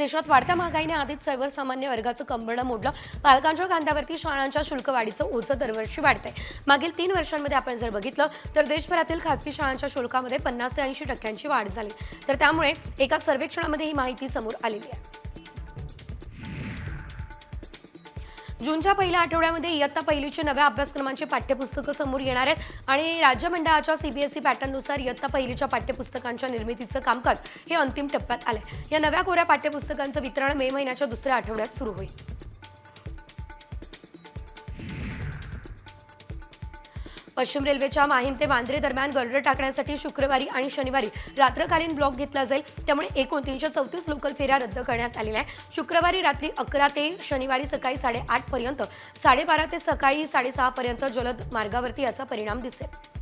देशात वाढत्या महागाईने आधीच सर्वसामान्य वर्गाचं कंबरडं मोडलं. पालकांच्या खांद्यावरती शाळांच्या शुल्कवाढीचं ओझं दरवर्षी वाढतंय. मागील तीन वर्षांमध्ये आपण जर बघितलं तर देशभरातील खासगी शाळांच्या शुल्कामध्ये पन्नास ते ऐंशी टक्क्यांची वाढ झाली. तर त्यामुळे एका सर्वेक्षणामध्ये ही माहिती समोर आलेली आहे. जूनच्या पहिल्या आठवड्यामध्ये इयत्ता पहिलीच्या नव्या अभ्यासक्रमांची पाठ्यपुस्तकं समोर येणार आहेत आणि राज्य मंडळाच्या सीबीएसई पॅटर्ननुसार इयत्ता पहिलीच्या पाठ्यपुस्तकांच्या निर्मितीचं कामकाज हे अंतिम टप्प्यात आलंय. या नव्या कोऱ्या पाठ्यपुस्तकांचं वितरण मे महिन्याच्या दुसऱ्या आठवड्यात सुरू होईल. पश्चिम रेल्वेच्या माहीम ते वांद्रे दरम्यान गर्डर टाकण्यासाठी शुक्रवारी आणि शनिवारी रात्रकालीन ब्लॉक घेतला जाईल. त्यामुळे एकूण तीनशे चौतीस लोकल फेऱ्या रद्द करण्यात आलेल्या आहे शुक्रवारी रात्री अकरा ते शनिवारी सकाळी साडेआठ पर्यंत साडेबारा ते सकाळी साडेसहा पर्यंत जलद मार्गावरती याचा परिणाम दिसेल.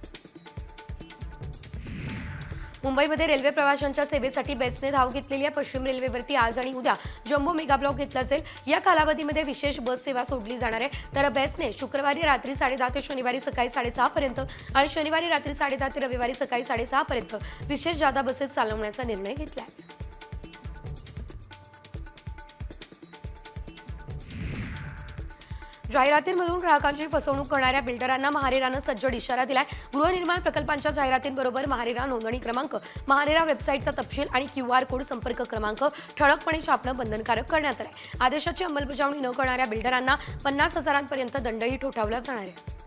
मुंबईमध्ये रेल्वे प्रवाशांच्या सेवेसाठी बेस्टने धाव घेतलेली आहे पश्चिम रेल्वेवरती आज आणि उद्या जम्बो मेगा ब्लॉक घेतला जाईल. या कालावधीमध्ये विशेष बस सेवा सोडली जाणार आहे. तर बेस्टने शुक्रवारी रात्री साडेदहा ते शनिवारी सकाळी साडेसहापर्यंत आणि शनिवारी रात्री साडेदहा ते रविवारी सकाळी साडेसहापर्यंत विशेष जादा बसेस चालवण्याचा निर्णय घेतला आहे. जाहिरातींमधून ग्राहकांची फसवणूक करणाऱ्या बिल्डरांना महारेरानं सज्जड इशारा दिलाय. गृहनिर्माण प्रकल्पांच्या जाहिरातींबरोबर महारेरा नोंदणी क्रमांक महारेरा वेबसाईटचा तपशील आणि क्यू आर कोड संपर्क क्रमांक ठळकपणे छापणं बंधनकारक करण्यात आलंय. आदेशाची अंमलबजावणी न करणाऱ्या बिल्डरांना पन्नास हजारांपर्यंत दंडही ठोठावला जाणार आहे.